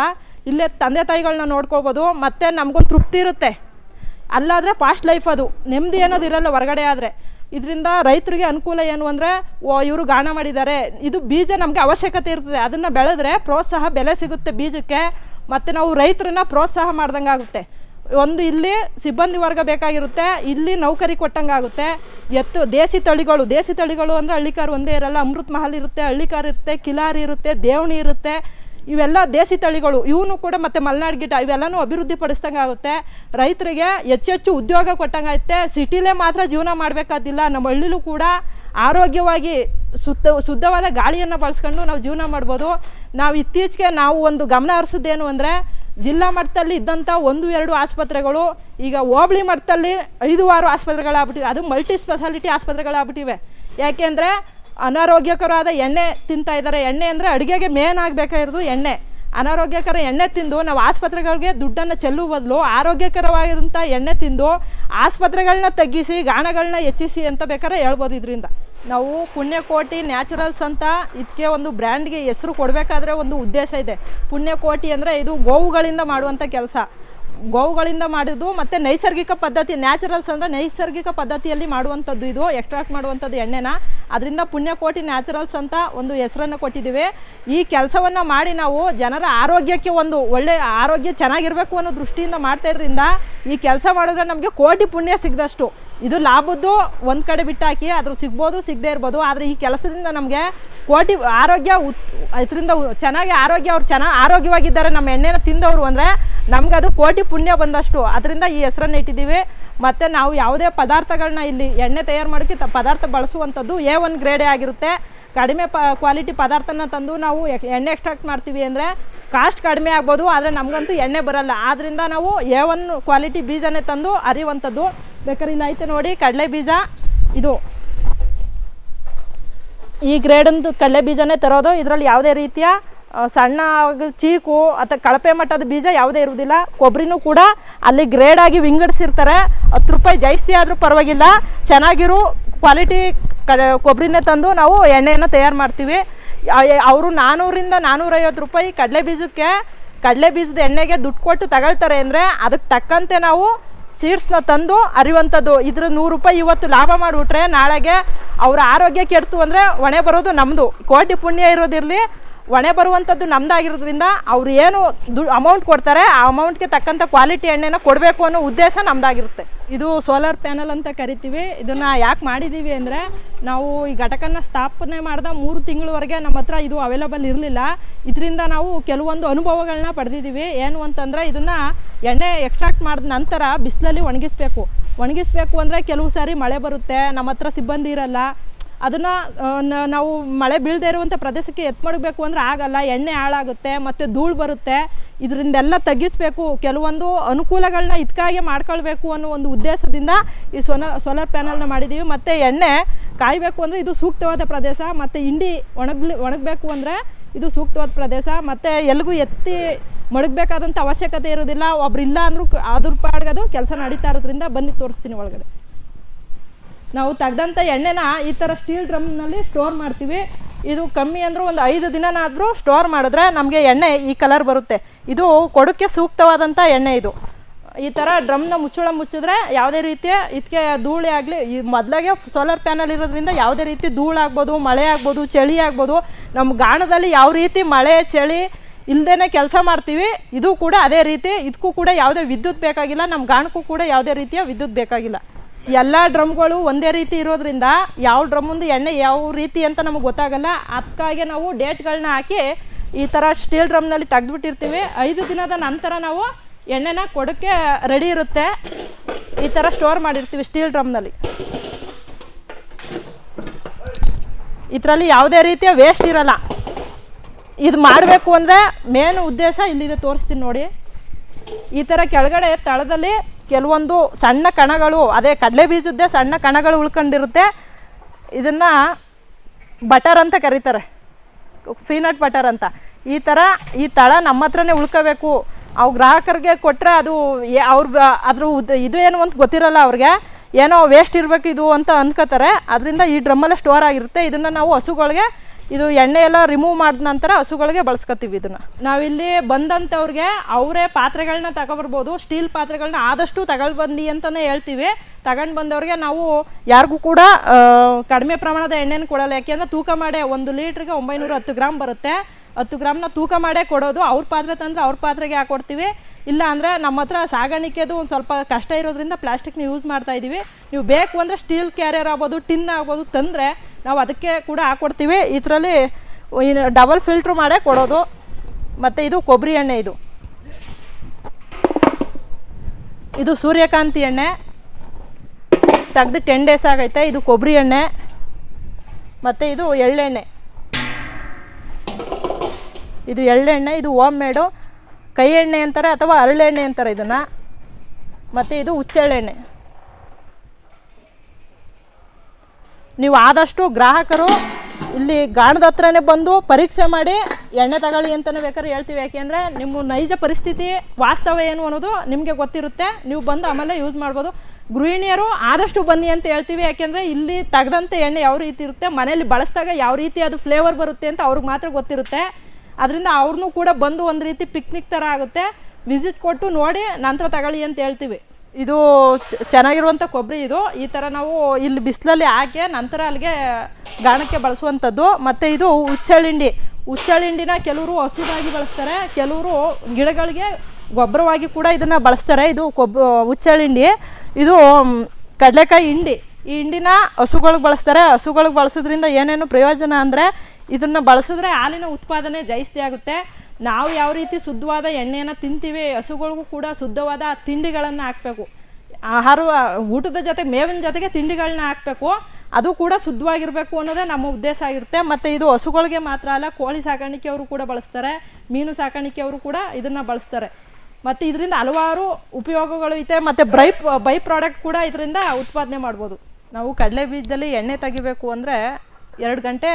ಇಲ್ಲೇ ತಂದೆ ತಾಯಿಗಳನ್ನ ನೋಡ್ಕೋಬೋದು, ಮತ್ತು ನಮಗೊಂದು ತೃಪ್ತಿ ಇರುತ್ತೆ. ಅಲ್ಲಾದರೆ ಫಾಸ್ಟ್ ಲೈಫ್ ಅದು. ನೆಮ್ಮದಿ ಅನ್ನೋದು ಇರಲ್ಲ ಹೊರಗಡೆ ಆದರೆ. ಇದರಿಂದ ರೈತರಿಗೆ ಅನುಕೂಲ ಏನು ಅಂದರೆ, ಓ, ಇವರು ಗಾಣ ಮಾಡಿದ್ದಾರೆ. ಇದು ಬೀಜ ನಮಗೆ ಅವಶ್ಯಕತೆ ಇರ್ತದೆ. ಅದನ್ನು ಬೆಳೆದ್ರೆ ಪ್ರೋತ್ಸಾಹ, ಬೆಲೆ ಸಿಗುತ್ತೆ ಬೀಜಕ್ಕೆ, ಮತ್ತು ನಾವು ರೈತರನ್ನ ಪ್ರೋತ್ಸಾಹ ಮಾಡ್ದಂಗೆ ಆಗುತ್ತೆ ಒಂದು ಇಲ್ಲಿ ಸಿಬ್ಬಂದಿ ವರ್ಗ ಬೇಕಾಗಿರುತ್ತೆ, ಇಲ್ಲಿ ನೌಕರಿ ಕೊಟ್ಟಂಗಾಗುತ್ತೆ. ಎತ್ತು, ದೇಸಿ ತಳಿಗಳು ದೇಸಿ ತಳಿಗಳು ಅಂದರೆ ಹಳ್ಳಿಕಾರು ಒಂದೇ ಇರಲ್ಲ, ಅಮೃತ್ ಮಹಲ್ ಇರುತ್ತೆ, ಹಳ್ಳಿಕಾರ್ ಇರುತ್ತೆ, ಕಿಲಾರಿ ಇರುತ್ತೆ, ದೇವಣಿ ಇರುತ್ತೆ. ಇವೆಲ್ಲ ದೇಸಿ ತಳಿಗಳು. ಇವನು ಕೂಡ ಮತ್ತು ಮಲೆನಾಡು ಗಿಡ, ಇವೆಲ್ಲನೂ ಅಭಿವೃದ್ಧಿ ಪಡಿಸ್ದಂಗೆ ಆಗುತ್ತೆ ರೈತರಿಗೆ ಹೆಚ್ಚೆಚ್ಚು ಹೆಚ್ಚು ಉದ್ಯೋಗ ಕೊಟ್ಟಂಗೆ ಆಗುತ್ತೆ ಸಿಟಿಲೇ ಮಾತ್ರ ಜೀವನ ಮಾಡಬೇಕಾದಿಲ್ಲ. ನಮ್ಮ ಹಳ್ಳಿಲೂ ಕೂಡ ಆರೋಗ್ಯವಾಗಿ ಶುದ್ಧ ಶುದ್ಧವಾದ ಗಾಳಿಯನ್ನು ಬಳಸ್ಕೊಂಡು ನಾವು ಜೀವನ ಮಾಡ್ಬೋದು. ನಾವು ಇತ್ತೀಚೆಗೆ ನಾವು ಒಂದು ಗಮನ ಹರಿಸೋದೇನು ಅಂದರೆ ಜಿಲ್ಲಾ ಮಟ್ಟದಲ್ಲಿ ಇದ್ದಂಥ ಒಂದು, ಎರಡು ಆಸ್ಪತ್ರೆಗಳು ಈಗ ಹೋಬಳಿ ಮಟ್ಟದಲ್ಲಿ ಐದು, ಆರು ಆಸ್ಪತ್ರೆಗಳಾಗ್ಬಿಟ್ಟಿವೆ. ಅದು ಮಲ್ಟಿ ಸ್ಪೆಷಾಲಿಟಿ ಆಸ್ಪತ್ರೆಗಳಾಗ್ಬಿಟ್ಟಿವೆ. ಯಾಕೆಂದರೆ ಅನಾರೋಗ್ಯಕರವಾದ ಎಣ್ಣೆ ತಿಂತಾ ಇದ್ದಾರೆ. ಎಣ್ಣೆ ಅಂದರೆ ಅಡುಗೆಗೆ ಮೇನ್ ಆಗಬೇಕಾಗಿರೋದು ಎಣ್ಣೆ. ಅನಾರೋಗ್ಯಕರ ಎಣ್ಣೆ ತಿಂದು ನಾವು ಆಸ್ಪತ್ರೆಗಳಿಗೆ ದುಡ್ಡನ್ನು ಚೆಲ್ಲುವ ಬದಲು ಆರೋಗ್ಯಕರವಾಗಿರುವಂಥ ಎಣ್ಣೆ ತಿಂದು ಆಸ್ಪತ್ರೆಗಳನ್ನ ತಗ್ಗಿಸಿ, ಗಾಣಗಳನ್ನ ಹೆಚ್ಚಿಸಿ ಅಂತ ಬೇಕಾದ್ರೆ ಹೇಳ್ಬೋದು ಇದರಿಂದ. ನಾವು ಪುಣ್ಯಕೋಟಿ ನ್ಯಾಚುರಲ್ಸ್ ಅಂತ ಇದಕ್ಕೆ ಒಂದು ಬ್ರ್ಯಾಂಡ್ಗೆ ಹೆಸರು ಕೊಡಬೇಕಾದ್ರೆ ಒಂದು ಉದ್ದೇಶ ಇದೆ. ಪುಣ್ಯಕೋಟಿ ಅಂದರೆ ಇದು ಗೋವುಗಳಿಂದ ಮಾಡುವಂಥ ಕೆಲಸ. ಗೋವುಗಳಿಂದ ಮಾಡಿದ್ದು ಮತ್ತು ನೈಸರ್ಗಿಕ ಪದ್ಧತಿ, ನ್ಯಾಚುರಲ್ಸ್ ಅಂದರೆ ನೈಸರ್ಗಿಕ ಪದ್ಧತಿಯಲ್ಲಿ ಮಾಡುವಂಥದ್ದು ಇದು, ಎಕ್ಸ್ಟ್ರಾಕ್ಟ್ ಮಾಡುವಂಥದ್ದು ಎಣ್ಣೆನ. ಅದರಿಂದ ಪುಣ್ಯಕೋಟಿ ನ್ಯಾಚುರಲ್ಸ್ ಅಂತ ಒಂದು ಹೆಸರನ್ನು ಕೊಟ್ಟಿದ್ದೀವಿ. ಈ ಕೆಲಸವನ್ನು ಮಾಡಿ ನಾವು ಜನರ ಆರೋಗ್ಯಕ್ಕೆ ಒಂದು ಒಳ್ಳೆ ಆರೋಗ್ಯ ಚೆನ್ನಾಗಿರಬೇಕು ಅನ್ನೋ ದೃಷ್ಟಿಯಿಂದ ಮಾಡ್ತಾ ಇದ್ರಿಂದ ಈ ಕೆಲಸ ಮಾಡಿದ್ರೆ ನಮಗೆ ಕೋಟಿ ಪುಣ್ಯ ಸಿಗದಷ್ಟು. ಇದು ಲಾಭದ್ದು ಒಂದು ಕಡೆ ಬಿಟ್ಟಾಕಿ ಅದ್ರ ಸಿಗ್ಬೋದು, ಸಿಗದೇ ಇರ್ಬೋದು. ಆದರೆ ಈ ಕೆಲಸದಿಂದ ನಮಗೆ ಕೋಟಿ, ಆರೋಗ್ಯ ಉತ್ ಇದರಿಂದ ಚೆನ್ನಾಗಿ ಆರೋಗ್ಯ ಅವ್ರು ಚೆನ್ನಾಗಿ ಆರೋಗ್ಯವಾಗಿದ್ದಾರೆ ನಮ್ಮ ಎಣ್ಣೆನ ತಿಂದವರು ಅಂದರೆ ನಮ್ಗೆ ಅದು ಕೋಟಿ ಪುಣ್ಯ ಬಂದಷ್ಟು. ಅದರಿಂದ ಈ ಹೆಸರನ್ನು ಇಟ್ಟಿದ್ದೀವಿ. ಮತ್ತು ನಾವು ಯಾವುದೇ ಪದಾರ್ಥಗಳನ್ನ ಇಲ್ಲಿ ಎಣ್ಣೆ ತಯಾರು ಮಾಡೋಕ್ಕೆ ಪದಾರ್ಥ ಬಳಸುವಂಥದ್ದು ಎ ಒನ್ ಗ್ರೇಡೇ ಆಗಿರುತ್ತೆ. ಕಡಿಮೆ ಪ ಕ್ವಾಲಿಟಿ ಪದಾರ್ಥನ ತಂದು ನಾವು ಎಣ್ಣೆ ಎಕ್ಸ್ಟ್ರಾಕ್ಟ್ ಮಾಡ್ತೀವಿ ಅಂದರೆ ಕಾಸ್ಟ್ ಕಡಿಮೆ ಆಗ್ಬೋದು, ಆದರೆ ನಮಗಂತೂ ಎಣ್ಣೆ ಬರಲ್ಲ. ಆದ್ದರಿಂದ ನಾವು ಎ ಒನ್ ಕ್ವಾಲಿಟಿ ಬೀಜನೇ ತಂದು ಅರಿಯುವಂಥದ್ದು ಬೇಕಾದ್ರೆ ಇಲ್ಲಿ ಐತೆ ನೋಡಿ, ಕಡಲೆ ಬೀಜ. ಇದು ಈ ಗ್ರೇಡಂದು ಕಡಲೆ ಬೀಜನೇ ತರೋದು. ಇದರಲ್ಲಿ ಯಾವುದೇ ರೀತಿಯ ಸಣ್ಣ ಚೀಕು ಅಥವಾ ಕಳಪೆ ಮಟ್ಟದ ಬೀಜ ಯಾವುದೇ ಇರುವುದಿಲ್ಲ. ಕೊಬ್ಬರಿನೂ ಕೂಡ ಅಲ್ಲಿ ಗ್ರೇಡಾಗಿ ವಿಂಗಡಿಸಿರ್ತಾರೆ. ಹತ್ತು ರೂಪಾಯಿ ಜಾಸ್ತಿ ಆದರೂ ಪರವಾಗಿಲ್ಲ. ಚೆನ್ನಾಗಿರೋ ಕ್ವಾಲಿಟಿ ಕ ಕೊಬ್ಬರಿನೇ ತಂದು ನಾವು ಎಣ್ಣೆಯನ್ನು ತಯಾರು ಮಾಡ್ತೀವಿ. ಅವರು ನಾನ್ನೂರಿಂದ ನಾನ್ನೂರೈವತ್ತು ರೂಪಾಯಿ ಕಡಲೆ ಬೀಜಕ್ಕೆ, ಕಡಲೆ ಬೀಜದ ಎಣ್ಣೆಗೆ ದುಡ್ಡು ಕೊಟ್ಟು ತಗೊಳ್ತಾರೆ ಅಂದರೆ ಅದಕ್ಕೆ ತಕ್ಕಂತೆ ನಾವು ಸೀಡ್ಸ್ನ ತಂದು ಅರಿವಂಥದ್ದು. ಇದ್ರ ನೂರು ರೂಪಾಯಿ ಇವತ್ತು ಲಾಭ ಮಾಡಿಬಿಟ್ರೆ ನಾಳೆಗೆ ಅವರ ಆರೋಗ್ಯ ಕೆಡ್ತು ಅಂದರೆ ಹೊಣೆ ಬರೋದು ನಮ್ಮದು ಕೋಟಿ ಪುಣ್ಯ ಇರೋದಿರಲಿ. ಹೊಣೆ ಬರುವಂಥದ್ದು ನಮ್ಮದಾಗಿರೋದ್ರಿಂದ ಅವ್ರು ಏನು ದು ಅಮೌಂಟ್ ಕೊಡ್ತಾರೆ, ಆ ಅಮೌಂಟ್ಗೆ ತಕ್ಕಂಥ ಕ್ವಾಲಿಟಿ ಎಣ್ಣೆನ ಕೊಡಬೇಕು ಅನ್ನೋ ಉದ್ದೇಶ ನಮ್ಮದಾಗಿರುತ್ತೆ ಇದು ಸೋಲಾರ್ ಪ್ಯಾನಲ್ ಅಂತ ಕರಿತೀವಿ. ಇದನ್ನು ಯಾಕೆ ಮಾಡಿದ್ದೀವಿ ಅಂದರೆ ನಾವು ಈ ಘಟಕನ ಸ್ಥಾಪನೆ ಮಾಡಿದ ಮೂರು ತಿಂಗಳವರೆಗೆ ನಮ್ಮ ಹತ್ರ ಇದು ಅವೈಲಬಲ್ ಇರಲಿಲ್ಲ. ಇದರಿಂದ ನಾವು ಕೆಲವೊಂದು ಅನುಭವಗಳನ್ನ ಪಡೆದಿದ್ದೀವಿ ಏನು ಅಂತಂದರೆ ಇದನ್ನು ಎಣ್ಣೆ ಎಕ್ಸ್ಟ್ರಾಕ್ಟ್ ಮಾಡಿದ ನಂತರ ಬಿಸಿಲಲ್ಲಿ ಒಣಗಿಸ್ಬೇಕು. ಒಣಗಿಸ್ಬೇಕು ಅಂದರೆ ಕೆಲವು ಸಾರಿ ಮಳೆ ಬರುತ್ತೆ, ನಮ್ಮ ಹತ್ರ ಸಿಬ್ಬಂದಿ ಇರಲ್ಲ ಅದನ್ನು ನಾವು ಮಳೆ ಬೀಳದೇ ಇರುವಂಥ ಪ್ರದೇಶಕ್ಕೆ ಎತ್ತು ಮಾಡಬೇಕು ಅಂದರೆ ಆಗಲ್ಲ. ಎಣ್ಣೆ ಹಾಳಾಗುತ್ತೆ, ಮತ್ತು ಧೂಳು ಬರುತ್ತೆ. ಇದರಿಂದೆಲ್ಲ ತಗ್ಗಿಸಬೇಕು. ಕೆಲವೊಂದು ಅನುಕೂಲಗಳನ್ನ ಇದಕ್ಕಾಗಿ ಮಾಡ್ಕೊಳ್ಬೇಕು ಅನ್ನೋ ಒಂದು ಉದ್ದೇಶದಿಂದ ಈ ಸೋನ, ಸೋಲಾರ್ ಪ್ಯಾನಲ್ನ ಮಾಡಿದ್ದೀವಿ ಮತ್ತು ಎಣ್ಣೆ ಕಾಯಬೇಕು ಅಂದರೆ ಇದು ಸೂಕ್ತವಾದ ಪ್ರದೇಶ. ಮತ್ತು ಹಿಂಡಿ ಒಣಗ್ಲಿ, ಒಣಗಬೇಕು ಅಂದರೆ ಇದು ಸೂಕ್ತವಾದ ಪ್ರದೇಶ. ಮತ್ತು ಎಲ್ಲಿಗೂ ಎತ್ತಿ ಮಡಗಬೇಕಾದಂಥ ಅವಶ್ಯಕತೆ ಇರೋದಿಲ್ಲ ಒಬ್ರು ಇಲ್ಲ ಅಂದರೂ ಅದ್ರ ಪಾಡ್ಗದು ಕೆಲಸ ನಡೀತಾ ಇರೋದ್ರಿಂದ ಬನ್ನಿ ತೋರಿಸ್ತೀನಿ ಒಳಗಡೆ. ನಾವು ತೆಗ್ದಂಥ ಎಣ್ಣೆನ ಈ ಥರ ಸ್ಟೀಲ್ ಡ್ರಮ್ನಲ್ಲಿ ಸ್ಟೋರ್ ಮಾಡ್ತೀವಿ. ಇದು ಕಮ್ಮಿ ಅಂದರೂ ಒಂದು ಐದು ದಿನನಾದರೂ ಸ್ಟೋರ್ ಮಾಡಿದ್ರೆ ನಮಗೆ ಎಣ್ಣೆ ಈ ಕಲರ್ ಬರುತ್ತೆ. ಇದು ಕೊಡೋಕ್ಕೆ ಸೂಕ್ತವಾದಂಥ ಎಣ್ಣೆ ಇದು. ಈ ಥರ ಡ್ರಮ್ನ ಮುಚ್ಚಳ ಮುಚ್ಚಿದ್ರೆ ಯಾವುದೇ ರೀತಿಯ ಇದಕ್ಕೆ ಧೂಳಿ ಆಗಲಿ, ಈ ಮೊದಲಾಗೆ ಸೋಲಾರ್ ಪ್ಯಾನಲ್ ಇರೋದ್ರಿಂದ ಯಾವುದೇ ರೀತಿ ಧೂಳು ಆಗ್ಬೋದು, ಮಳೆ ಆಗ್ಬೋದು, ಚಳಿ ಆಗ್ಬೋದು ನಮ್ಮ ಗಾಣದಲ್ಲಿ ಯಾವ ರೀತಿ ಮಳೆ, ಚಳಿ ಇಲ್ಲದೇ ಕೆಲಸ ಮಾಡ್ತೀವಿ, ಇದು ಕೂಡ ಅದೇ ರೀತಿ ಇದಕ್ಕೂ ಕೂಡ ಯಾವುದೇ ವಿದ್ಯುತ್ ಬೇಕಾಗಿಲ್ಲ ನಮ್ಮ ಗಾಣಕ್ಕೂ ಕೂಡ ಯಾವುದೇ ರೀತಿಯ ವಿದ್ಯುತ್ ಬೇಕಾಗಿಲ್ಲ. ಎಲ್ಲ ಡ್ರಮ್ಗಳು ಒಂದೇ ರೀತಿ ಇರೋದ್ರಿಂದ ಯಾವ ಡ್ರಮ್ಮಿಂದು ಎಣ್ಣೆ ಯಾವ ರೀತಿ ಅಂತ ನಮಗೆ ಗೊತ್ತಾಗಲ್ಲ. ಅದಕ್ಕಾಗಿ ನಾವು ಡೇಟ್ಗಳನ್ನ ಹಾಕಿ ಈ ಥರ ಸ್ಟೀಲ್ ಡ್ರಮ್ನಲ್ಲಿ ತೆಗೆದ್ಬಿಟ್ಟಿರ್ತೀವಿ. ಐದು ದಿನದ ನಂತರ ನಾವು ಎಣ್ಣೆನ ಕೊಡೋಕ್ಕೆ ರೆಡಿ ಇರುತ್ತೆ. ಈ ಥರ ಸ್ಟೋರ್ ಮಾಡಿರ್ತೀವಿ ಸ್ಟೀಲ್ ಡ್ರಮ್ನಲ್ಲಿ. ಇದರಲ್ಲಿ ಯಾವುದೇ ರೀತಿಯ ವೇಸ್ಟ್ ಇರಲ್ಲ. ಇದು ಮಾಡಬೇಕು ಅಂದರೆ ಮೇನ್ ಉದ್ದೇಶ ಇಲ್ಲಿದೆ ತೋರಿಸ್ತೀನಿ ನೋಡಿ. ಈ ಥರ ಕೆಳಗಡೆ ತಳದಲ್ಲಿ ಕೆಲವೊಂದು ಸಣ್ಣ ಕಣಗಳು, ಅದೇ ಕಡಲೆ ಬೀಜದ್ದೇ ಸಣ್ಣ ಕಣಗಳು ಉಳ್ಕೊಂಡಿರುತ್ತೆ. ಇದನ್ನು ಬಟರ್ ಅಂತ ಕರೀತಾರೆ. ಫೀನಟ್ ಬಟರ್ ಅಂತ. ಈ ಥರ ಈ ತಳ ನಮ್ಮ ಹತ್ರನೇ ಉಳ್ಕೋಬೇಕು. ಅವು ಗ್ರಾಹಕರಿಗೆ ಕೊಟ್ಟರೆ ಅದು ಅವ್ರ ಅದ್ರ ಇದು ಏನು ಅಂತ ಗೊತ್ತಿರಲ್ಲ ಅವ್ರಿಗೆ. ಏನೋ ವೇಸ್ಟ್ ಇರಬೇಕು ಇದು ಅಂತ ಅಂದ್ಕೋತಾರೆ ಅದರಿಂದ ಈ ಡ್ರಮ್ಮಲ್ಲೇ ಸ್ಟೋರ್ ಆಗಿರುತ್ತೆ. ಇದನ್ನು ನಾವು ಹಸುಗಳಿಗೆ ಇದು ಎಣ್ಣೆ ಎಲ್ಲ ರಿಮೂವ್ ಮಾಡಿದ ನಂತರ ಹಸುಗಳಿಗೆ ಬಳಸ್ಕೊತೀವಿ ಇದನ್ನು. ನಾವಿಲ್ಲಿ ಬಂದಂಥವ್ರಿಗೆ ಅವರೇ ಪಾತ್ರೆಗಳನ್ನ ತಗೊಬರ್ಬೋದು ಸ್ಟೀಲ್ ಪಾತ್ರೆಗಳನ್ನ ಆದಷ್ಟು ತಗೊಂಡು ಬಂದಿ ಅಂತಲೇ ಹೇಳ್ತೀವಿ. ತಗೊಂಡು ಬಂದವ್ರಿಗೆ ನಾವು ಯಾರಿಗೂ ಕೂಡ ಕಡಿಮೆ ಪ್ರಮಾಣದ ಎಣ್ಣೆನ ಕೊಡಲ್ಲ. ಯಾಕೆಂದರೆ ತೂಕ ಮಾಡೇ ಒಂದು ಲೀಟ್ರಿಗೆ ಒಂಬೈನೂರ ಹತ್ತು ಗ್ರಾಮ್ ಬರುತ್ತೆ. ಹತ್ತು ಗ್ರಾಮ್ನ ತೂಕ ಮಾಡೇ ಕೊಡೋದು. ಅವ್ರ ಪಾತ್ರೆ ತಂದರೆ ಅವ್ರ ಪಾತ್ರೆಗೆ ಹಾಕೊಡ್ತೀವಿ. ಇಲ್ಲ ಅಂದರೆ ನಮ್ಮ ಹತ್ರ ಸಾಗಾಣಿಕೆದು ಒಂದು ಸ್ವಲ್ಪ ಕಷ್ಟ ಇರೋದ್ರಿಂದ ಪ್ಲಾಸ್ಟಿಕ್ನ ಯೂಸ್ ಮಾಡ್ತಾ ಇದ್ದೀವಿ ನೀವು ಬೇಕು ಅಂದರೆ ಸ್ಟೀಲ್ ಕ್ಯಾರಿಯರ್ ಆಗ್ಬೋದು, ಟಿನ್ ಆಗ್ಬೋದು ತಂದರೆ ನಾವು ಅದಕ್ಕೆ ಕೂಡ ಹಾಕ್ಕೊಡ್ತೀವಿ ಇದರಲ್ಲಿ ಡಬಲ್ ಫಿಲ್ಟ್ರ್ ಮಾಡೇ ಕೊಡೋದು. ಮತ್ತು ಇದು ಕೊಬ್ಬರಿ ಎಣ್ಣೆ ಇದು. ಇದು ಸೂರ್ಯಕಾಂತಿ ಎಣ್ಣೆ. ತೆಗ್ದು ಟೆನ್ ಡೇಸ್ ಆಗೈತೆ. ಇದು ಕೊಬ್ಬರಿ ಎಣ್ಣೆ. ಮತ್ತು ಇದು ಎಳ್ಳೆಣ್ಣೆ. ಇದು ಎಳ್ಳೆಣ್ಣೆ, ಇದು ಓಮ್ ಮೇಡು ಕೈ ಎಣ್ಣೆ ಅಂತಾರೆ ಅಥವಾ ಅರಳೆಣ್ಣೆ ಅಂತಾರೆ ಇದನ್ನು. ಮತ್ತು ಇದು ಹುಚ್ಚೆಳ್ಳೆಣ್ಣೆ ನೀವು ಆದಷ್ಟು ಗ್ರಾಹಕರು ಇಲ್ಲಿ ಗಾಣದ ಹತ್ರನೇ ಬಂದು ಪರೀಕ್ಷೆ ಮಾಡಿ ಎಣ್ಣೆ ತಗೊಳ್ಳಿ ಅಂತಲೇ ಬೇಕಾದ್ರೆ ಹೇಳ್ತೀವಿ. ಯಾಕೆಂದರೆ ನಿಮ್ಮ ನೈಜ ಪರಿಸ್ಥಿತಿ ವಾಸ್ತವ ಏನು ಅನ್ನೋದು ನಿಮಗೆ ಗೊತ್ತಿರುತ್ತೆ. ನೀವು ಬಂದು ಆಮೇಲೆ ಯೂಸ್ ಮಾಡ್ಬೋದು. ಗೃಹಿಣಿಯರು ಆದಷ್ಟು ಬನ್ನಿ ಅಂತ ಹೇಳ್ತೀವಿ. ಯಾಕೆಂದರೆ ಇಲ್ಲಿ ತೆಗೆದಂಥ ಎಣ್ಣೆ ಯಾವ ರೀತಿ ಇರುತ್ತೆ ಮನೇಲಿ ಬಳಸಿದಾಗ ಯಾವ ರೀತಿ ಅದು ಫ್ಲೇವರ್ ಬರುತ್ತೆ ಅಂತ ಅವ್ರಿಗೆ ಮಾತ್ರ ಗೊತ್ತಿರುತ್ತೆ. ಅದರಿಂದ ಅವ್ರನ್ನೂ ಕೂಡ ಬಂದು ಒಂದು ರೀತಿ ಪಿಕ್ನಿಕ್ ಥರ ಆಗುತ್ತೆ. ವಿಸಿಟ್ ಕೊಟ್ಟು ನೋಡಿ ನಂತರ ತಗೊಳ್ಳಿ ಅಂತ ಹೇಳ್ತೀವಿ. ಇದು ಚೆನ್ನಾಗಿರುವಂಥ ಕೊಬ್ಬರಿ ಇದು. ಈ ಥರ ನಾವು ಇಲ್ಲಿ ಬಿಸಿಲಲ್ಲಿ ಹಾಕಿ ನಂತರ ಅಲ್ಲಿಗೆ ಗಾಣಕ್ಕೆ ಬಳಸುವಂಥದ್ದು. ಮತ್ತು ಇದು ಹುಚ್ಚಳಿಂಡಿ ಹುಚ್ಚಳಿಂಡಿನ ಕೆಲವರು ಹಸುವಾಗಿ ಬಳಸ್ತಾರೆ. ಕೆಲವರು ಗಿಡಗಳಿಗೆ ಗೊಬ್ಬರವಾಗಿ ಕೂಡ ಇದನ್ನು ಬಳಸ್ತಾರೆ. ಇದು ಕೊಬ್ಬ ಹುಚ್ಚಳಿಂಡಿ ಇದು ಕಡಲೆಕಾಯಿ ಹಿಂಡಿ. ಈ ಹಿಂಡಿನ ಹಸುಗಳಿಗೆ ಬಳಸ್ತಾರೆ. ಹಸುಗಳಿಗೆ ಬಳಸೋದ್ರಿಂದ ಏನೇನು ಪ್ರಯೋಜನ ಅಂದರೆ ಇದನ್ನು ಬಳಸಿದ್ರೆ ಹಾಲಿನ ಉತ್ಪಾದನೆ ಜಾಸ್ತಿ ಆಗುತ್ತೆ. ನಾವು ಯಾವ ರೀತಿ ಶುದ್ಧವಾದ ಎಣ್ಣೆಯನ್ನು ತಿಂತೀವಿ, ಹಸುಗಳಿಗೂ ಕೂಡ ಶುದ್ಧವಾದ ತಿಂಡಿಗಳನ್ನು ಹಾಕಬೇಕು. ಆಹಾರ, ಊಟದ ಜೊತೆ, ಮೇವಿನ ಜೊತೆಗೆ ತಿಂಡಿಗಳನ್ನ ಹಾಕಬೇಕು. ಅದು ಕೂಡ ಶುದ್ಧವಾಗಿರಬೇಕು ಅನ್ನೋದೇ ನಮ್ಮ ಉದ್ದೇಶ ಆಗಿರುತ್ತೆ. ಮತ್ತು ಇದು ಹಸುಗಳಿಗೆ ಮಾತ್ರ ಅಲ್ಲ, ಕೋಳಿ ಸಾಕಾಣಿಕೆಯವರು ಕೂಡ ಬಳಸ್ತಾರೆ. ಮೀನು ಸಾಕಾಣಿಕೆಯವರು ಕೂಡ ಇದನ್ನು ಬಳಸ್ತಾರೆ. ಮತ್ತು ಇದರಿಂದ ಹಲವಾರು ಉಪಯೋಗಗಳು ಐತೆ ಮತ್ತು ಬ್ರೈ ಬೈ ಪ್ರಾಡಕ್ಟ್ ಕೂಡ ಇದರಿಂದ ಉತ್ಪಾದನೆ ಮಾಡ್ಬೋದು. ನಾವು ಕಡಲೆ ಬೀಜದಲ್ಲಿ ಎಣ್ಣೆ ತೆಗಿಬೇಕು ಅಂದರೆ ಎರಡು ಗಂಟೆ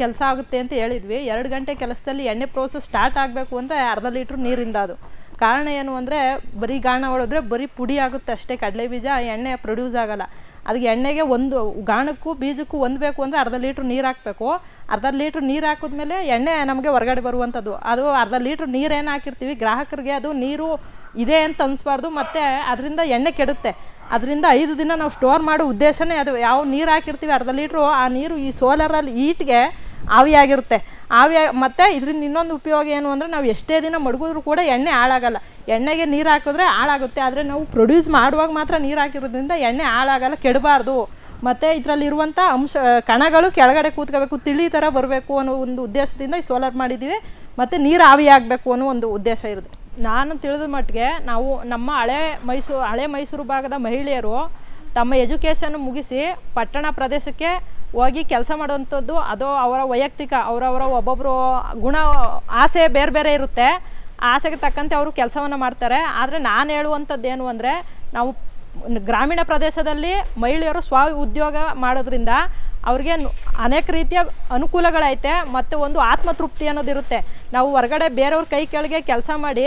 ಕೆಲಸ ಆಗುತ್ತೆ ಅಂತ ಹೇಳಿದ್ವಿ. ಎರಡು ಗಂಟೆ ಕೆಲಸದಲ್ಲಿ ಎಣ್ಣೆ ಪ್ರೋಸೆಸ್ ಸ್ಟಾರ್ಟ್ ಆಗಬೇಕು ಅಂದರೆ ಅರ್ಧ ಲೀಟ್ರ್ ನೀರಿಂದ ಅದು. ಕಾರಣ ಏನು ಅಂದರೆ ಬರೀ ಗಾಣ ಹೊಡೆದ್ರೆ ಬರೀ ಪುಡಿ ಆಗುತ್ತೆ ಅಷ್ಟೇ. ಕಡಲೆ ಬೀಜ ಎಣ್ಣೆ ಪ್ರೊಡ್ಯೂಸ್ ಆಗಲ್ಲ. ಅದಕ್ಕೆ ಎಣ್ಣೆಗೆ ಒಂದು ಗಾಣಕ್ಕೂ ಬೀಜಕ್ಕೂ ಹೊಂದಬೇಕು ಅಂದರೆ ಅರ್ಧ ಲೀಟ್ರ್ ನೀರು ಹಾಕಬೇಕು. ಅರ್ಧ ಲೀಟ್ರ್ ನೀರು ಹಾಕಿದ್ಮೇಲೆ ಎಣ್ಣೆ ನಮಗೆ ಹೊರಗಡೆ ಬರುವಂಥದ್ದು. ಅದು ಅರ್ಧ ಲೀಟ್ರ್ ನೀರು ಏನು ಹಾಕಿರ್ತೀವಿ, ಗ್ರಾಹಕರಿಗೆ ಅದು ನೀರು ಇದೆ ಅಂತ ಅನಿಸ್ಬಾರ್ದು, ಮತ್ತು ಅದರಿಂದ ಎಣ್ಣೆ ಕೆಡುತ್ತೆ. ಅದರಿಂದ ಐದು ದಿನ ನಾವು ಸ್ಟೋರ್ ಮಾಡೋ ಉದ್ದೇಶನೇ ಅದು. ಯಾವ ನೀರು ಹಾಕಿರ್ತೀವಿ, ಅರ್ಧ ಲೀಟ್ರು, ಆ ನೀರು ಈ ಸೋಲಾರಲ್ಲಿ ಈಟ್ಗೆ ಆವಿಯಾಗಿರುತ್ತೆ. ಆವಿ ಮತ್ತು ಇದರಿಂದ ಇನ್ನೊಂದು ಉಪಯೋಗ ಏನು ಅಂದರೆ ನಾವು ಎಷ್ಟೇ ದಿನ ಮಡಗಿದ್ರು ಕೂಡ ಎಣ್ಣೆ ಹಾಳಾಗಲ್ಲ. ಎಣ್ಣೆಗೆ ನೀರು ಹಾಕಿದ್ರೆ ಹಾಳಾಗುತ್ತೆ. ಆದರೆ ನಾವು ಪ್ರೊಡ್ಯೂಸ್ ಮಾಡುವಾಗ ಮಾತ್ರ ನೀರು ಹಾಕಿರೋದ್ರಿಂದ ಎಣ್ಣೆ ಹಾಳಾಗಲ್ಲ, ಕೆಡಬಾರ್ದು. ಮತ್ತು ಇದರಲ್ಲಿರುವಂಥ ಅಂಶ, ಕಣಗಳು ಕೆಳಗಡೆ ಕೂತ್ಕೋಬೇಕು, ತಿಳಿ ಥರ ಬರಬೇಕು ಅನ್ನೋ ಒಂದು ಉದ್ದೇಶದಿಂದ ಈ ಸೋಲಾರ್ ಮಾಡಿದ್ದೀವಿ. ಮತ್ತು ನೀರು ಆವಿ ಆಗಬೇಕು ಅನ್ನೋ ಒಂದು ಉದ್ದೇಶ ಇರುತ್ತೆ. ನಾನು ತಿಳಿದ ಮಟ್ಟಿಗೆ ನಾವು ನಮ್ಮ ಹಳೆ ಮೈಸೂರು ಹಳೆ ಮೈಸೂರು ಭಾಗದ ಮಹಿಳೆಯರು ತಮ್ಮ ಎಜುಕೇಷನ್ ಮುಗಿಸಿ ಪಟ್ಟಣ ಪ್ರದೇಶಕ್ಕೆ ಹೋಗಿ ಕೆಲಸ ಮಾಡುವಂಥದ್ದು ಅದು ಅವರ ವೈಯಕ್ತಿಕ, ಅವರವರ ಒಬ್ಬೊಬ್ಬರು ಗುಣ, ಆಸೆ ಬೇರೆ ಬೇರೆ ಇರುತ್ತೆ. ಆಸೆಗೆ ತಕ್ಕಂತೆ ಅವರು ಕೆಲಸವನ್ನು ಮಾಡ್ತಾರೆ. ಆದರೆ ನಾನು ಹೇಳುವಂಥದ್ದು ಏನು ಅಂದರೆ ನಾವು ಗ್ರಾಮೀಣ ಪ್ರದೇಶದಲ್ಲಿ ಮಹಿಳೆಯರು ಸ್ವ ಉದ್ಯೋಗ ಮಾಡೋದ್ರಿಂದ ಅವ್ರಿಗೆ ಅನೇಕ ರೀತಿಯ ಅನುಕೂಲಗಳೈತೆ ಮತ್ತು ಒಂದು ಆತ್ಮತೃಪ್ತಿ ಅನ್ನೋದಿರುತ್ತೆ ನಾವು ಹೊರಗಡೆ ಬೇರೆಯವ್ರ ಕೈ ಕೆಳಗೆ ಕೆಲಸ ಮಾಡಿ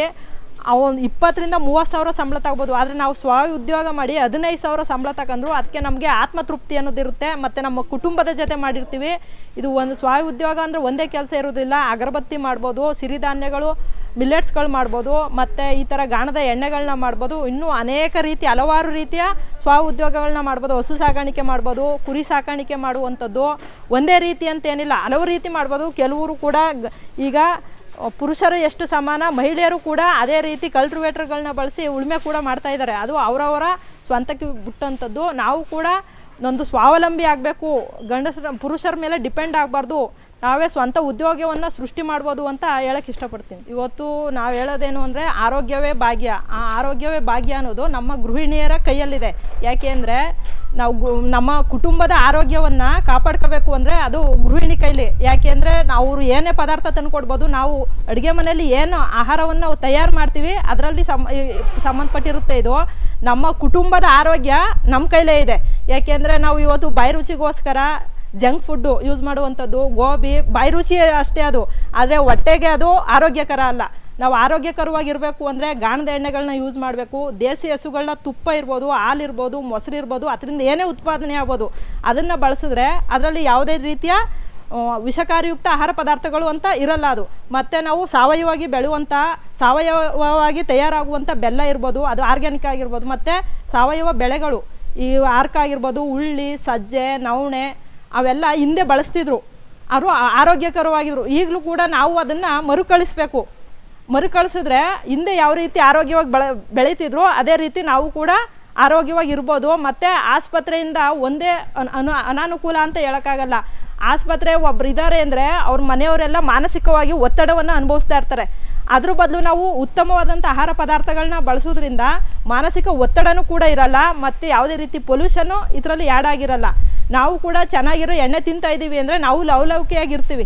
ಒಂದು ಇಪ್ಪತ್ತರಿಂದ ಮೂವತ್ತು ಸಾವಿರ ಸಂಬಳ ತಗೋಬೋದು. ಆದರೆ ನಾವು ಸ್ವ ಉದ್ಯೋಗ ಮಾಡಿ ಹದಿನೈದು ಸಾವಿರ ಸಂಬಳ ತಗೊಂಡ್ರು ಅದಕ್ಕೆ ನಮಗೆ ಆತ್ಮತೃಪ್ತಿ ಅನ್ನೋದಿರುತ್ತೆ ಮತ್ತು ನಮ್ಮ ಕುಟುಂಬದ ಜೊತೆ ಮಾಡಿರ್ತೀವಿ. ಇದು ಒಂದು ಸ್ವ ಉದ್ಯೋಗ ಅಂದರೆ ಒಂದೇ ಕೆಲಸ ಇರೋದಿಲ್ಲ. ಅಗರಬತ್ತಿ ಮಾಡ್ಬೋದು, ಸಿರಿಧಾನ್ಯಗಳು ಮಿಲ್ಲೆಟ್ಸ್ಗಳು ಮಾಡ್ಬೋದು, ಮತ್ತು ಈ ಥರ ಗಾಣದ ಎಣ್ಣೆಗಳನ್ನ ಮಾಡ್ಬೋದು. ಇನ್ನೂ ಅನೇಕ ರೀತಿ ಹಲವಾರು ರೀತಿಯ ಸ್ವ ಉದ್ಯೋಗಗಳನ್ನ ಮಾಡ್ಬೋದು, ಹಸು ಸಾಕಾಣಿಕೆ ಮಾಡ್ಬೋದು, ಕುರಿ ಸಾಕಾಣಿಕೆ ಮಾಡುವಂಥದ್ದು ಒಂದೇ ರೀತಿ ಅಂತ ಏನಿಲ್ಲ, ಹಲವು ರೀತಿ ಮಾಡ್ಬೋದು. ಕೆಲವರು ಕೂಡ ಈಗ ಪುರುಷರು ಎಷ್ಟು ಸಮಾನ, ಮಹಿಳೆಯರು ಕೂಡ ಅದೇ ರೀತಿ ಕಲ್ಟಿವೇಟರ್ಗಳನ್ನ ಬಳಸಿ ಉಳುಮೆ ಕೂಡ ಮಾಡ್ತಾ ಇದ್ದಾರೆ. ಅದು ಅವರವರ ಸ್ವಂತಕ್ಕೆ ಬಿಟ್ಟಂಥದ್ದು ನಾವು ಕೂಡ ಒಂದು ಸ್ವಾವಲಂಬಿ ಆಗಬೇಕು. ಗಂಡಸರ, ಪುರುಷರ ಮೇಲೆ ಡಿಪೆಂಡ್ ಆಗಬಾರ್ದು. ನಾವೇ ಸ್ವಂತ ಉದ್ಯೋಗವನ್ನು ಸೃಷ್ಟಿ ಮಾಡ್ಬೋದು ಅಂತ ಹೇಳಕ್ಕೆ ಇಷ್ಟಪಡ್ತೀನಿ. ಇವತ್ತು ನಾವು ಹೇಳೋದೇನು ಅಂದರೆ ಆರೋಗ್ಯವೇ ಭಾಗ್ಯ. ಆ ಆರೋಗ್ಯವೇ ಭಾಗ್ಯ ಅನ್ನೋದು ನಮ್ಮ ಗೃಹಿಣಿಯರ ಕೈಯಲ್ಲಿದೆ. ಯಾಕೆ ಅಂದರೆ ನಾವು ನಮ್ಮ ಕುಟುಂಬದ ಆರೋಗ್ಯವನ್ನು ಕಾಪಾಡ್ಕೋಬೇಕು ಅಂದರೆ ಅದು ಗೃಹಿಣಿ ಕೈಲಿ. ಯಾಕೆ ಅಂದರೆ ನಾವು ಅವರು ಏನೇ ಪದಾರ್ಥ ತಂದುಕೊಡ್ಬೋದು, ನಾವು ಅಡುಗೆ ಮನೆಯಲ್ಲಿ ಏನು ಆಹಾರವನ್ನು ನಾವು ತಯಾರು ಮಾಡ್ತೀವಿ, ಅದರಲ್ಲಿ ಸಂ ಸಂಬಂಧಪಟ್ಟಿರುತ್ತೆ ಇದು. ನಮ್ಮ ಕುಟುಂಬದ ಆರೋಗ್ಯ ನಮ್ಮ ಕೈಲೇ ಇದೆ. ಯಾಕೆಂದರೆ ನಾವು ಇವತ್ತು ಬಾಯಿ ರುಚಿಗೋಸ್ಕರ ಜಂಕ್ ಫುಡ್ಡು ಯೂಸ್ ಮಾಡುವಂಥದ್ದು, ಗೋಬಿ, ಬಾಯಿ ರುಚಿ ಅಷ್ಟೇ ಅದು. ಆದರೆ ಹೊಟ್ಟೆಗೆ ಅದು ಆರೋಗ್ಯಕರ ಅಲ್ಲ. ನಾವು ಆರೋಗ್ಯಕರವಾಗಿರಬೇಕು ಅಂದರೆ ಗಾಣದ ಎಣ್ಣೆಗಳನ್ನ ಯೂಸ್ ಮಾಡಬೇಕು. ದೇಸಿ ಹಸುಗಳನ್ನ ತುಪ್ಪ ಇರ್ಬೋದು, ಹಾಲು ಇರ್ಬೋದು, ಮೊಸರು ಇರ್ಬೋದು, ಅದರಿಂದ ಏನೇ ಉತ್ಪಾದನೆ ಆಗ್ಬೋದು, ಅದನ್ನು ಬಳಸಿದ್ರೆ ಅದರಲ್ಲಿ ಯಾವುದೇ ರೀತಿಯ ವಿಷಕಾರಿಯುಕ್ತ ಆಹಾರ ಪದಾರ್ಥಗಳು ಅಂತ ಇರಲ್ಲ ಅದು. ಮತ್ತು ನಾವು ಸಾವಯವವಾಗಿ ಬೆಳೆಯುವಂಥ, ಸಾವಯವವಾಗಿ ತಯಾರಾಗುವಂಥ ಬೆಲ್ಲ ಇರ್ಬೋದು, ಅದು ಆರ್ಗ್ಯಾನಿಕ್ ಆಗಿರ್ಬೋದು, ಮತ್ತು ಸಾವಯವ ಬೆಳೆಗಳು, ಈ ಆರ್ಕ ಆಗಿರ್ಬೋದು, ಉಳ್ಳಿ, ಸಜ್ಜೆ, ನವಣೆ ಅವೆಲ್ಲ ಹಿಂದೆ ಬಳಸ್ತಿದ್ರು. ಅವರು ಆರೋಗ್ಯಕರವಾಗಿದ್ರು. ಈಗಲೂ ಕೂಡ ನಾವು ಅದನ್ನು ಮರುಕಳಿಸ್ಬೇಕು. ಮರುಕಳಿಸಿದ್ರೆ ಹಿಂದೆ ಯಾವ ರೀತಿ ಆರೋಗ್ಯವಾಗಿ ಬಳ, ಬೆಳೀತಿದ್ರು ಅದೇ ರೀತಿ ನಾವು ಕೂಡ ಆರೋಗ್ಯವಾಗಿ ಇರ್ಬೋದು ಮತ್ತು ಆಸ್ಪತ್ರೆಯಿಂದ ಒಂದೇ ಅನ್- ಅನು, ಅನಾನುಕೂಲ ಅಂತ ಹೇಳೋಕ್ಕಾಗಲ್ಲ. ಆಸ್ಪತ್ರೆ ಒಬ್ರು ಇದ್ದಾರೆ ಅಂದರೆ ಅವ್ರ ಮನೆಯವರೆಲ್ಲ ಮಾನಸಿಕವಾಗಿ ಒತ್ತಡವನ್ನು ಅನುಭವಿಸ್ತಾ ಇರ್ತಾರೆ. ಅದ್ರ ಬದಲು ನಾವು ಉತ್ತಮವಾದಂಥ ಆಹಾರ ಪದಾರ್ಥಗಳನ್ನ ಬಳಸೋದ್ರಿಂದ ಮಾನಸಿಕ ಒತ್ತಡನೂ ಕೂಡ ಇರಲ್ಲ, ಮತ್ತು ಯಾವುದೇ ರೀತಿ ಪೊಲ್ಯೂಷನ್ನು ಇದರಲ್ಲಿ ಆ್ಯಡ್ ಆಗಿರಲ್ಲ. ನಾವು ಕೂಡ ಚೆನ್ನಾಗಿರೋ ಎಣ್ಣೆ ತಿಂತಾ ಇದ್ದೀವಿ ಅಂದರೆ ನಾವು ಲವಲವಿಕೆಯಾಗಿರ್ತೀವಿ